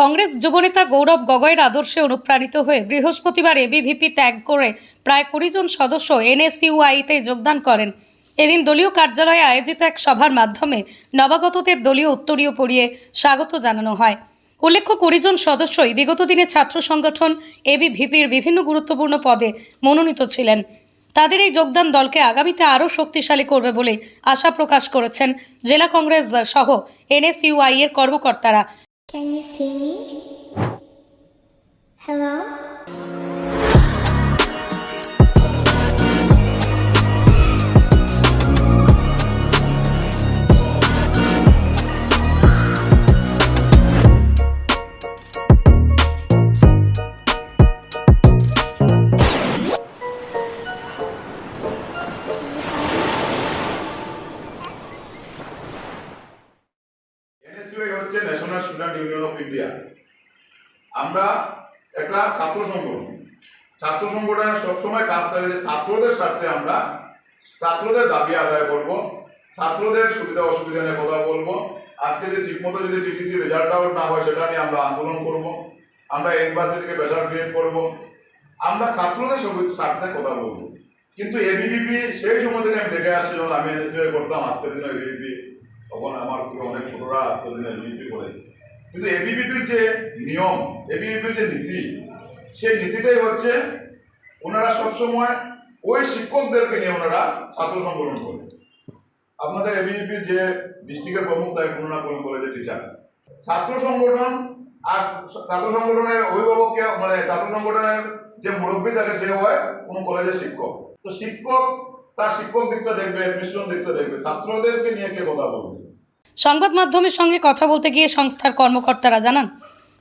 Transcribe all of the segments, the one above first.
কংগ্রেস যুবনেতা গৌরব গগৈর আদর্শে অনুপ্রাণিত হয়ে বৃহস্পতিবার এবিভিপি ত্যাগ করে প্রায় কুড়ি জন সদস্য এনএসইউআইতে যোগদান করেন। এদিন দলীয় কার্যালয়ে আয়োজিত এক সভার মাধ্যমে নবাগতদের দলীয় উত্তরীয় পড়িয়ে স্বাগত জানানো হয়। উল্লেখ্য, কুড়ি জন সদস্যই বিগত দিনে ছাত্র সংগঠন এবিভিপির বিভিন্ন গুরুত্বপূর্ণ পদে মনোনীত ছিলেন। তাদের এই যোগদান দলকে আগামীতে আরও শক্তিশালী করবে বলে আশা প্রকাশ করেছেন জেলা কংগ্রেস সহ এনএসইউআই এর কর্মকর্তারা। Can you see me? Hello? হচ্ছে national student union of India আমরা একটা ছাত্র সংগঠন। ছাত্র সংগঠনের সবসময় কাজ করে যে ছাত্রদের স্বার্থে আমরা ছাত্রদের দাবি আদায় করব, ছাত্রদের সুবিধা অসুবিধা নিয়ে কথা বলব। আজকে যে ঠিকমতো যদি টিটিসি রেজাল্ট আউট না হয়, সেটা নিয়ে আমরা আন্দোলন করব। আমরা ইউনিভার্সিটিকে প্রেশার ক্রিয়েট করব। আমরা ছাত্রদের স্বার্থে কথা বলব। কিন্তু এবিভিপি সেই সময় থেকে আমি দেখে আসছিলাম আমি এনএসইউআই করতাম আজকের দিনে এবিভিপি তখন আমার পুরো অনেক ছোটরা আজকের দিনে এবিভিপি করে কিন্তু এবিভিপির যে নিয়ম এবিভিপির যে নীতি, সেই নীতিটাই হচ্ছে ওনারা সবসময় ওই শিক্ষকদেরকে নিয়ে ওনারা ছাত্র সংগঠন করে। আপনাদের এবিভিপির যে ডিস্ট্রিক্টের প্রমুখ তাই পূর্ণা কলেজের টিচার ছাত্র সংগঠন আর ছাত্র সংগঠনের অভিভাবককে মানে ছাত্র সংগঠনের যে মুরব্বী থাকে, সে হয় কোনো কলেজের শিক্ষক। তো শিক্ষক তার শিক্ষক দিকটা দেখবে অ্যাডমিশন দিকটা দেখবে, ছাত্রদেরকে নিয়ে কে কথা বলবে? সংবাদ মাধ্যমের সঙ্গে কথা বলতে গিয়ে সংস্থার কর্মকর্তারা জানান,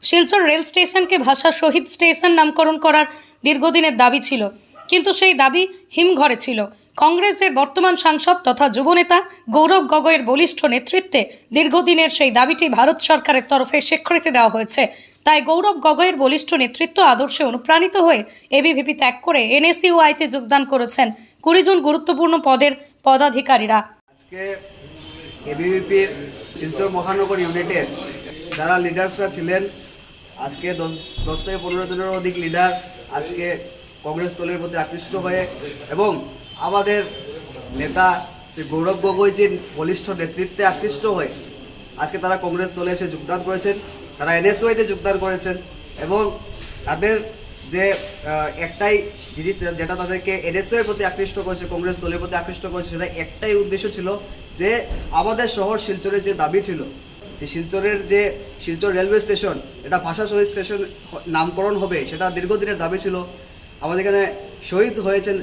শিলচর রেল স্টেশনকে ভাষা শহীদ স্টেশন নামকরণ করার দীর্ঘদিনের দাবি ছিল, কিন্তু সেই দাবি হিমঘরে ছিল। কংগ্রেসের বর্তমান সাংসদ তথা যুবনেতা গৌরব গগৈয়ের বলিষ্ঠ নেতৃত্বে দীর্ঘদিনের সেই দাবিটি ভারত সরকারের তরফে স্বীকৃতি দেওয়া হয়েছে। তাই গৌরব গগৈয়ের বলিষ্ঠ নেতৃত্ব আদর্শে অনুপ্রাণিত হয়ে এবিভিপি ত্যাগ করে এনএসইউআইতে যোগদান করেছেন কুড়ি জন গুরুত্বপূর্ণ পদের পদাধিকারীরা। আজকে শিলচর মহানগর ইউনিটের যারা লিডার্সরা ছিলেন, আজকে দশ দশ থেকে পনেরো জনের অধিক লিডার আজকে কংগ্রেস দলের প্রতি আকৃষ্ট হয়ে এবং আমাদের নেতা শ্রী গৌরব গগৈজির বলিষ্ঠ নেতৃত্বে আকৃষ্ট হয়ে আজকে তারা কংগ্রেস দলে এসে যোগদান করেছেন, তারা এনএসওয়াইতে যোগদান করেছেন এবং তাদের যে একটাই জিনিস যেটা তাদেরকে এনএসওয়ের প্রতি আকৃষ্ট করেছে, কংগ্রেস দলের প্রতি আকৃষ্ট করেছে, সেটা একটাই উদ্দেশ্য ছিল যে আমাদের শহর শিলচরের যে দাবি ছিল, যে শিলচরের যে শিলচর রেলওয়ে স্টেশন, এটা ভাষা শহীদ স্টেশন নামকরণ হবে, সেটা দীর্ঘদিনের দাবি ছিল। আমাদের এখানে শহীদ হয়েছেন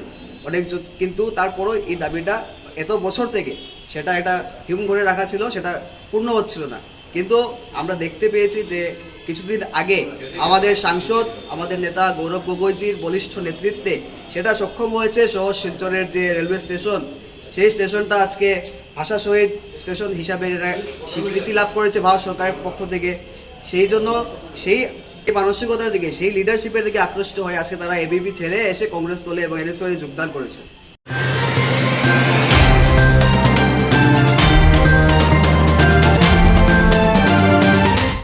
অনেকজন, কিন্তু তারপরও এই দাবিটা এত বছর থেকে সেটা এটা হিম ঘরে রাখা ছিল, সেটা পূর্ণ হচ্ছিল না। কিন্তু আমরা দেখতে পেয়েছি যে কিছুদিন আগে আমাদের সাংসদ, আমাদের নেতা গৌরব গগৈজির বলিষ্ঠ নেতৃত্বে সেটা সক্ষম হয়েছে শহর শিলচরের যে রেলওয়ে স্টেশন। সেই স্টেশনটা আজকে ভাষা শহীদ স্টেশন হিসাবে স্বীকৃতি লাভ করেছে ভারত সরকারের পক্ষ থেকে। সেই জন্য সেই মানসিকতার দিকে, সেই লিডারশিপের দিকে আকৃষ্ট হয়ে আজকে তারা এবিপি ছেড়ে এসে কংগ্রেস দলে এবং এনএসওয়াই যোগদান করেছে।